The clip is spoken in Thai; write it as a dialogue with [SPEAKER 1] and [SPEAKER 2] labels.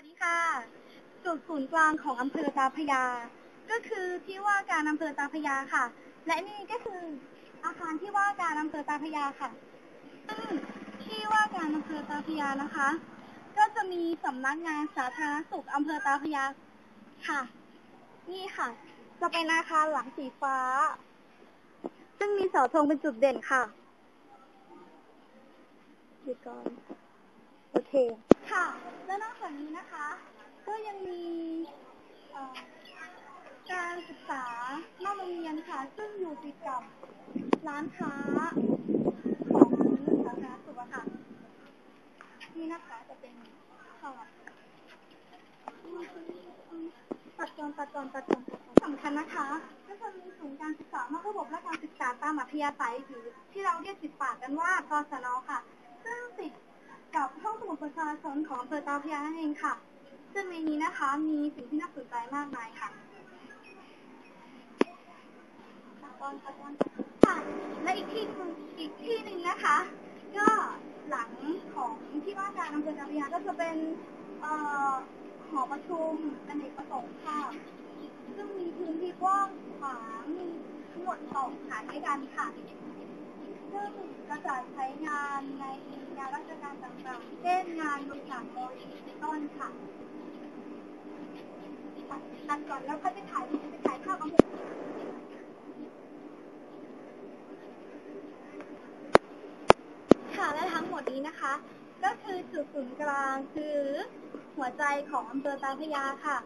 [SPEAKER 1] วัสดีค่ะ จุดศูนย์กลางของอำเภอตาพยา ก็คือที่ว่าการอำเภอตาพยาค่ะ และนี่ก็คืออาคารที่ว่าการอำเภอตาพยาค่ะซึ่งที่ว่าการอำเภอตาพยานะคะ ก็จะมีสำนักงานสาธารณสุขอำเภอตาพยาค่ะ นี่ค่ะ จะเป็นอาคารหลังสีฟ้า ซึ่งมีเสาธงเป็นจุดเด่นค่ะหยุดก่อนโอเคค่ะ นอกจากนี้นะคะ ก็ยังมีการศึกษานอกโรงเรียนค่ะ ซึ่งอยู่ติดกับร้านค้าของสาธารณสุขค่ะนี่นะคะจะเป็นค่ะตัดจอนตัดจนตัดจนตัดจนสำคัญนะคะ ก็จะมีศูนย์การศึกษานอกระบบและการศึกษาตามอัธยาศัยหรือที่เราเรียกติดปากกันว่ากศนค่ะ ซึ่งติดกับห้องสมุด ประชาชนของอำเภอตาพยานั่นเองค่ะ ซึ่งในนี้นะคะมีสิ่งที่น่าสนใจมากมายค่ะตอนตอนค่ะและอีกที่อีกที่หนึ่งนะคะ ก็หลังของที่ว่าการอำเภอตาพระยาก็จะเป็นเอ่อหอประชุมอเนกประสงค์ค่ะซึ่งมีพื้นที่กว้างขวางมีทั้งหมดสองฐานด้วยกันค่ะซึ่งกระจายใช้งานใน การต่างเช่นงานบริจาคโลหิตเป็นต้นค่ะตัดก่อนแล้วค่อยไปถ่ายไปถ่ายภาพเอาหมดค่ะและทั้งหมดนี้นะคะ ก็คือจุดศูนย์กลางคือหัวใจของอำเภอตาพยาค่ะ